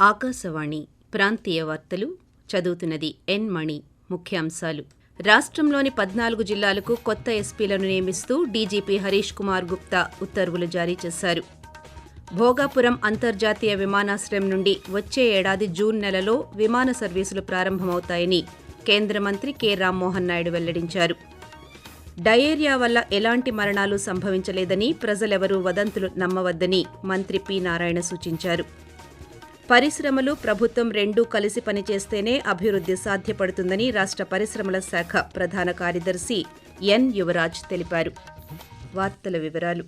ఆకాశవాణి ప్రాంతీయ వార్తలు చదువుతున్నది ఎన్ మణి. ముఖ్యాంశాలు. రాష్ట్రంలోని పద్నాలుగు జిల్లాలకు కొత్త ఎస్పీలను నియమిస్తూ డీజీపీ హరీష్ కుమార్ గుప్తా ఉత్తర్వులు జారీ చేశారు. భోగాపురం అంతర్జాతీయ విమానాశ్రయం నుండి వచ్చే ఏడాది జూన్ నెలలో విమాన సర్వీసులు ప్రారంభమవుతాయని కేంద్ర మంత్రి కె. రామ్మోహన్ నాయుడు వెల్లడించారు. డయేరియా వల్ల ఎలాంటి మరణాలు సంభవించలేదని ప్రజలెవరూ వదంతులు నమ్మవద్దని మంత్రి పి. నారాయణ సూచించారు. పరిశ్రమలు ప్రభుత్వం రెండూ కలిసి పనిచేస్తేనే అభివృద్ధి సాధ్యపడుతుందని రాష్ట్ర పరిశ్రమల శాఖ ప్రధాన కార్యదర్శి ఎన్ యువరాజ్ తెలిపారు. వార్తల వివరాలు.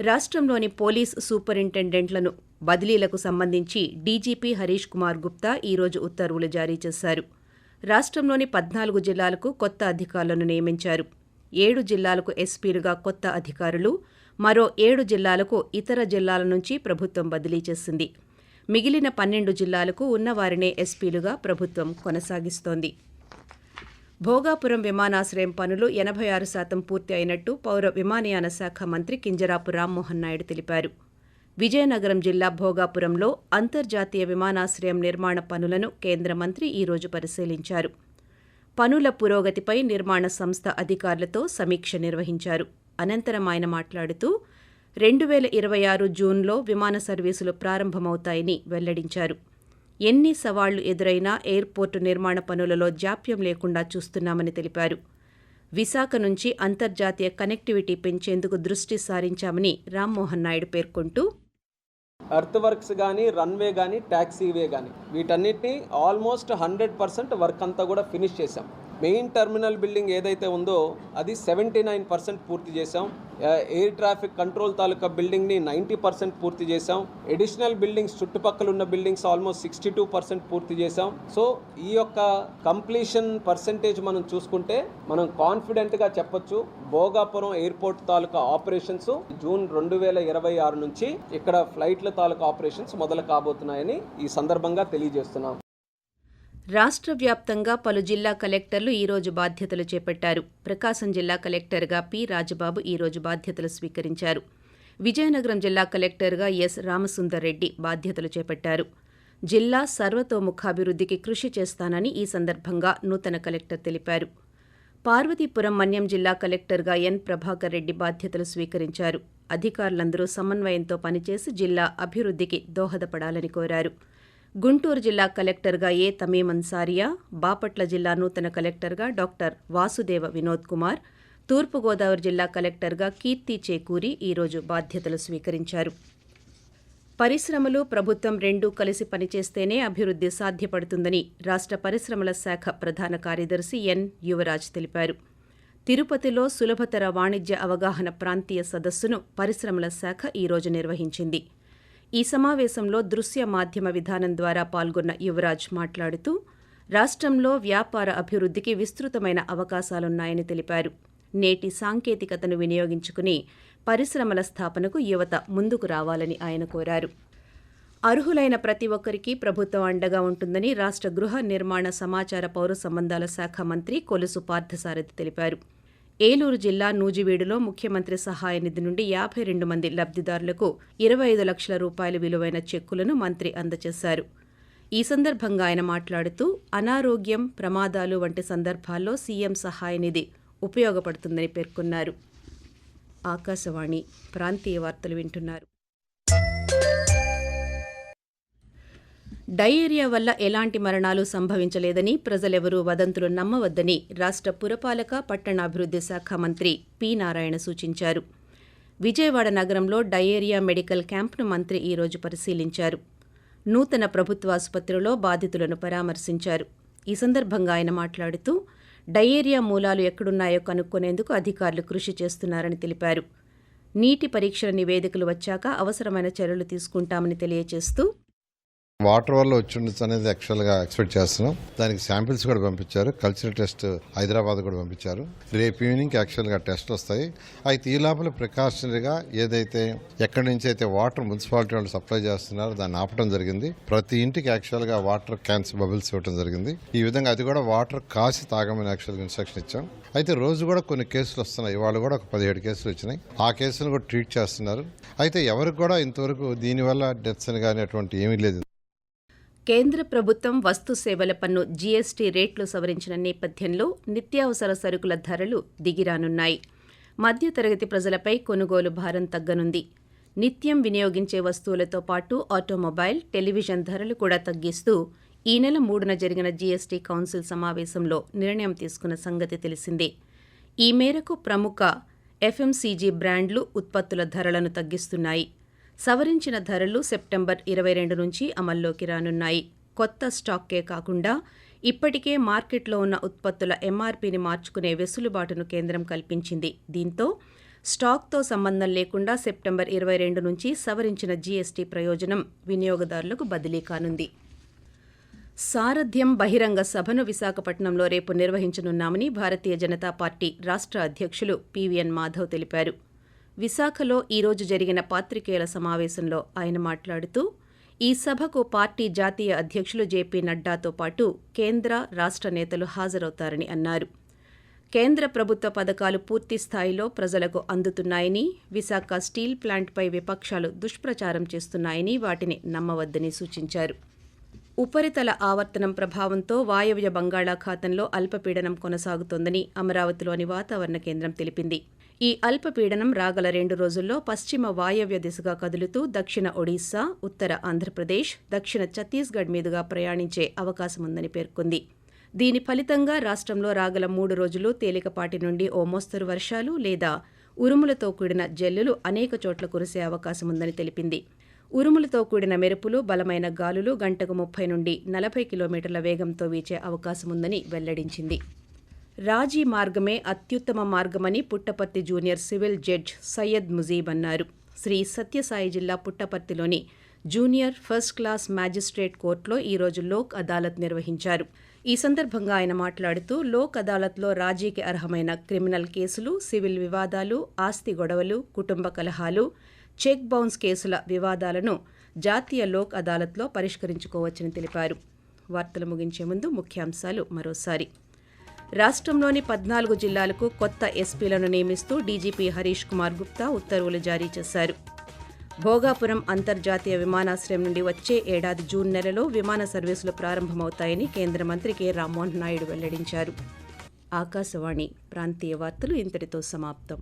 రాష్ట్రంలోని పోలీస్ సూపరింటెండెంట్లను బదిలీలకు సంబంధించి డీజీపీ హరీష్ కుమార్ గుప్తా ఈరోజు ఉత్తర్వులు జారీ చేశారు. రాష్ట్రంలోని పద్నాలుగు జిల్లాలకు కొత్త అధికారులను నియమించారు. ఏడు జిల్లాలకు ఎస్పీలుగా కొత్త అధికారులు మరో ఏడు జిల్లాలకు ఇతర జిల్లాల నుంచి ప్రభుత్వం బదిలీ చేసింది. మిగిలిన పన్నెండు జిల్లాలకు ఉన్నవారినే ఎస్పీలుగా ప్రభుత్వం కొనసాగిస్తోంది. భోగాపురం విమానాశ్రయం పనులు ఎనభై ఆరు శాతం పూర్తి అయినట్టు పౌర విమానయాన శాఖ మంత్రి కింజరాపు రామ్మోహన్ నాయుడు తెలిపారు. విజయనగరం జిల్లా భోగాపురంలో అంతర్జాతీయ విమానాశ్రయం నిర్మాణ పనులను కేంద్ర మంత్రి ఈరోజు పరిశీలించారు. పనుల పురోగతిపై నిర్మాణ సంస్థ అధికారులతో సమీక్ష నిర్వహించారు. అనంతరం ఆయన మాట్లాడుతూ రెండు వేల ఇరవై ఆరు జూన్లో విమాన సర్వీసులు ప్రారంభమవుతాయని వెల్లడించారు. ఎన్ని సవాళ్ళు ఎదురైనా ఎయిర్పోర్టు నిర్మాణ పనులలో జాప్యం లేకుండా చూస్తున్నామని తెలిపారు. విశాఖ నుంచి అంతర్జాతీయ కనెక్టివిటీ పెంచేందుకు దృష్టి సారించామని రామ్మోహన్ నాయుడు పేర్కొంటూ ఎర్త్ వర్క్స్ కానీ రన్వే కానీ ట్యాక్సీవే కానీ వీటన్నిటిని ఆల్మోస్ట్ హండ్రెడ్ పర్సెంట్ వర్క్ అంతా కూడా ఫినిష్ చేసాం మెయిన్ టెర్మినల్ బిల్డింగ్ ఏదైతే ఉందో అది సెవెంటీ నైన్ పర్సెంట్ పూర్తి చేసాం ఎయిర్ ట్రాఫిక్ కంట్రోల్ తాలూకా బిల్డింగ్ని నైంటీ పర్సెంట్ పూర్తి చేసాం ఎడిషనల్ బిల్డింగ్స్ చుట్టుపక్కల ఉన్న buildings almost sixty two percent పూర్తి చేసాం సో ఈ యొక్క కంప్లీషన్ పర్సెంటేజ్ మనం చూసుకుంటే మనం కాన్ఫిడెంట్గా చెప్పొచ్చు. భోగాపురం ఎయిర్పోర్ట్ తాలూకా ఆపరేషన్స్ జూన్ రెండు వేల ఇరవై ఆరు నుంచి ఇక్కడ ఫ్లైట్ల తాలూకా ఆపరేషన్స్ మొదలు కాబోతున్నాయని ఈ సందర్భంగా తెలియజేస్తున్నాం. రాష్ట్ర వ్యాప్తంగా పలు జిల్లా కలెక్టర్లు ఈరోజు బాధ్యతలు చేపట్టారు. ప్రకాశం జిల్లా కలెక్టర్గా పి. రాజబాబు ఈరోజు బాధ్యతలు స్వీకరించారు. విజయనగరం జిల్లా కలెక్టర్గా ఎస్. రామసుందర్ రెడ్డి బాధ్యతలు చేపట్టారు. జిల్లా సర్వతోముఖాభివృద్ధికి కృషి చేస్తానని ఈ సందర్భంగా నూతన కలెక్టర్ తెలిపారు. పార్వతీపురం మన్యం జిల్లా కలెక్టర్గా ఎన్. ప్రభాకర్ రెడ్డి బాధ్యతలు స్వీకరించారు. అధికారులందరూ సమన్వయంతో పనిచేసి జిల్లా అభివృద్ధికి దోహదపడాలని కోరారు. గుంటూరు జిల్లా కలెక్టర్గా ఏ తమీం అన్సారియా బాపట్ల జిల్లా నూతన కలెక్టర్గా డాక్టర్ వాసుదేవ వినోద్ కుమార్ తూర్పుగోదావరి జిల్లా కలెక్టర్గా కీర్తి చేకూరి ఈరోజు బాధ్యతలు స్వీకరించారు. పరిశ్రమలు ప్రభుత్వం రెండూ కలిసి పనిచేస్తేనే అభివృద్ధి సాధ్యపడుతుందని రాష్ట్ర పరిశ్రమల శాఖ ప్రధాన కార్యదర్శి ఎన్. యువరాజ్ తెలిపారు. తిరుపతిలో సులభతర వాణిజ్య అవగాహన ప్రాంతీయ సదస్సును పరిశ్రమల శాఖ ఈరోజు నిర్వహించింది. ఈ సమావేశంలో దృశ్య మాధ్యమ విధానం ద్వారా పాల్గొన్న యువరాజ్ మాట్లాడుతూ రాష్ట్రంలో వ్యాపార అభివృద్ధికి విస్తృతమైన అవకాశాలున్నాయని తెలిపారు. నేటి సాంకేతికతను వినియోగించుకుని పరిశ్రమల స్థాపనకు యువత ముందుకు రావాలని ఆయన కోరారు. అర్హులైన ప్రతి ఒక్కరికి ప్రభుత్వం అండగా ఉంటుందని రాష్ట్ర గృహ నిర్మాణ సమాచార పౌర సంబంధాల శాఖ మంత్రి కొలుసు పార్థసారథి తెలిపారు. ఏలూరు జిల్లా నూజివీడులో ముఖ్యమంత్రి సహాయ నిధి నుండి యాభై రెండు మంది లబ్ధిదారులకు ఇరవై ఐదు లక్షల రూపాయల విలువైన చెక్కులను మంత్రి అందజేశారు. ఈ సందర్భంగా ఆయన మాట్లాడుతూ అనారోగ్యం ప్రమాదాలు వంటి సందర్భాల్లో సీఎం సహాయ నిధి ఉపయోగపడుతుందని పేర్కొన్నారు. ఆకాశవాణి ప్రాంతీయ వార్తలు వింటున్నారు. డయేరియా వల్ల ఎలాంటి మరణాలు సంభవించలేదని ప్రజలెవరూ వదంతులు నమ్మవద్దని రాష్ట్ర పురపాలక పట్టణాభివృద్ధి శాఖ మంత్రి పి. నారాయణ సూచించారు. విజయవాడ నగరంలో డయేరియా మెడికల్ క్యాంప్ను మంత్రి ఈరోజు పరిశీలించారు. నూతన ప్రభుత్వ ఆసుపత్రిలో బాధితులను పరామర్శించారు. ఈ సందర్భంగా ఆయన మాట్లాడుతూ డయేరియా మూలాలు ఎక్కడున్నాయో కనుక్కునేందుకు అధికారులు కృషి చేస్తున్నారని తెలిపారు. నీటి పరీక్షల నివేదికలు వచ్చాక అవసరమైన చర్యలు తీసుకుంటామని తెలియజేస్తూ వాటర్ వల్ల వచ్చి ఉండొచ్చు అనేది యాక్చువల్గా ఎక్స్పెక్ట్ చేస్తున్నాం. దానికి శాంపిల్స్ కూడా పంపించారు. కల్చరల్ టెస్ట్ హైదరాబాద్ కూడా పంపించారు. రేపు ఈవినింగ్ యాక్చువల్గా టెస్ట్లు వస్తాయి. అయితే ఈ లోపల ప్రికాషనరీగా ఏదైతే ఎక్కడి నుంచి అయితే వాటర్ మున్సిపాలిటీ వాళ్ళు సప్లై చేస్తున్నారో దాన్ని ఆపడం జరిగింది. ప్రతి ఇంటికి యాక్చువల్గా వాటర్ క్యాన్స్ బబుల్స్ ఇవ్వడం జరిగింది. ఈ విధంగా అది కూడా వాటర్ కాసి తాగమని యాక్చువల్గా ఇన్స్ట్రక్షన్ ఇచ్చాం. అయితే రోజు కూడా కొన్ని కేసులు వస్తున్నాయి. ఇవాళ కూడా ఒక పదిహేడు కేసులు వచ్చినాయి. ఆ కేసులు కూడా ట్రీట్ చేస్తున్నారు. అయితే ఎవరికి కూడా ఇంతవరకు దీనివల్ల డెత్స్ అని కానీ అటువంటి ఏమీ లేదు. కేంద్ర ప్రభుత్వం వస్తు సేవల పన్ను జీఎస్టీ రేట్లు సవరించిన నేపథ్యంలో నిత్యావసర సరుకుల ధరలు దిగిరానున్నాయి. మధ్యతరగతి ప్రజలపై కొనుగోలు భారం తగ్గనుంది. నిత్యం వినియోగించే వస్తువులతో పాటు ఆటోమొబైల్ టెలివిజన్ ధరలు కూడా తగ్గిస్తూ ఈ నెల మూడున జరిగిన జీఎస్టీ కౌన్సిల్ సమావేశంలో నిర్ణయం తీసుకున్న సంగతి తెలిసిందే. ఈ మేరకు ప్రముఖ ఎఫ్ఎంసీజీ బ్రాండ్లు ఉత్పత్తుల ధరలను తగ్గిస్తున్నాయి. సవరించిన ధరలు సెప్టెంబర్ ఇరవై రెండు నుంచి అమల్లోకి రానున్నాయి. కొత్త స్టాక్కే కాకుండా ఇప్పటికే మార్కెట్లో ఉన్న ఉత్పత్తుల ఎంఆర్పీని మార్చుకునే వెసులుబాటును కేంద్రం కల్పించింది. దీంతో స్టాక్తో సంబంధం లేకుండా సెప్టెంబర్ ఇరవై రెండు నుంచి సవరించిన జీఎస్టీ ప్రయోజనం వినియోగదారులకు బదిలీ కానుంది. సారథ్యం బహిరంగ సభను విశాఖపట్నంలో రేపు నిర్వహించనున్నామని భారతీయ జనతా పార్టీ రాష్ట్ర అధ్యక్షులు పివిఎన్ మాధవ్ తెలిపారు. విశాఖలో ఈరోజు జరిగిన పాత్రికేయుల సమావేశంలో ఆయన మాట్లాడుతూ ఈ సభకు పార్టీ జాతీయ అధ్యక్షులు జేపీ నడ్డాతో పాటు కేంద్ర రాష్ట్ర నేతలు హాజరవుతారని అన్నారు. కేంద్ర ప్రభుత్వ పథకాలు పూర్తి స్థాయిలో ప్రజలకు అందుతున్నాయని విశాఖ స్టీల్ ప్లాంట్పై విపక్షాలు దుష్ప్రచారం చేస్తున్నాయని వాటిని నమ్మవద్దని సూచించారు. ఉపరితల ఆవర్తనం ప్రభావంతో వాయవ్య బంగాళాఖాతంలో అల్పపీడనం కొనసాగుతోందని అమరావతిలోని వాతావరణ కేంద్రం తెలిపింది. ఈ అల్పపీడనం రాగల రెండు రోజుల్లో పశ్చిమ వాయవ్య దిశగా కదులుతూ దక్షిణ ఒడిశా ఉత్తర ఆంధ్రప్రదేశ్ దక్షిణ ఛత్తీస్గఢ్ మీదుగా ప్రయాణించే అవకాశముందని పేర్కొంది. దీని ఫలితంగా రాష్ట్రంలో రాగల మూడు రోజులు తేలికపాటి నుండి ఓ మోస్తరు వర్షాలు లేదా ఉరుములతో కూడిన జల్లులు అనేక చోట్ల కురిసే అవకాశముందని తెలిపింది. ఉరుములతో కూడిన మెరుపులు బలమైన గాలులు గంటకు ముప్పై నుండి నలభై కిలోమీటర్ల వేగంతో వీచే అవకాశముందని వెల్లడించింది. రాజీ మార్గమే అత్యుత్తమ మార్గమని Puttaparthi junior civil judge Syed Mujeeb అన్నారు. శ్రీ సత్యసాయి జిల్లా పుట్టపర్తిలోని జూనియర్ ఫస్ట్ క్లాస్ మ్యాజిస్ట్రేట్ కోర్టులో ఈరోజు లోక్ అదాలత్ నిర్వహించారు. ఈ సందర్భంగా ఆయన మాట్లాడుతూ లోక్ అదాలత్లో రాజీకి అర్హమైన క్రిమినల్ కేసులు సివిల్ వివాదాలు ఆస్తి గొడవలు కుటుంబ కలహాలు చెక్ బౌన్స్ కేసుల వివాదాలను జాతీయ లోక్ అదాలత్లో పరిష్కరించుకోవచ్చని తెలిపారు. వార్తలు ముగించే ముందు ముఖ్యాంశాలు మరోసారి. రాష్ట్రంలోని పద్నాలుగు జిల్లాలకు కొత్త ఎస్పీలను నియమిస్తూ డీజీపీ హరీష్ కుమార్ గుప్తా ఉత్తర్వులు జారీ చేశారు. భోగాపురం అంతర్జాతీయ విమానాశ్రయం నుండి వచ్చే ఏడాది జూన్ నెలలో విమాన సర్వీసులు ప్రారంభమవుతాయని కేంద్ర మంత్రి కె. రామ్మోహన్ నాయుడు వెల్లడించారు. ఆకాశవాణి ప్రాంతీయ వార్తలు ఇంతటితో సమాప్తం.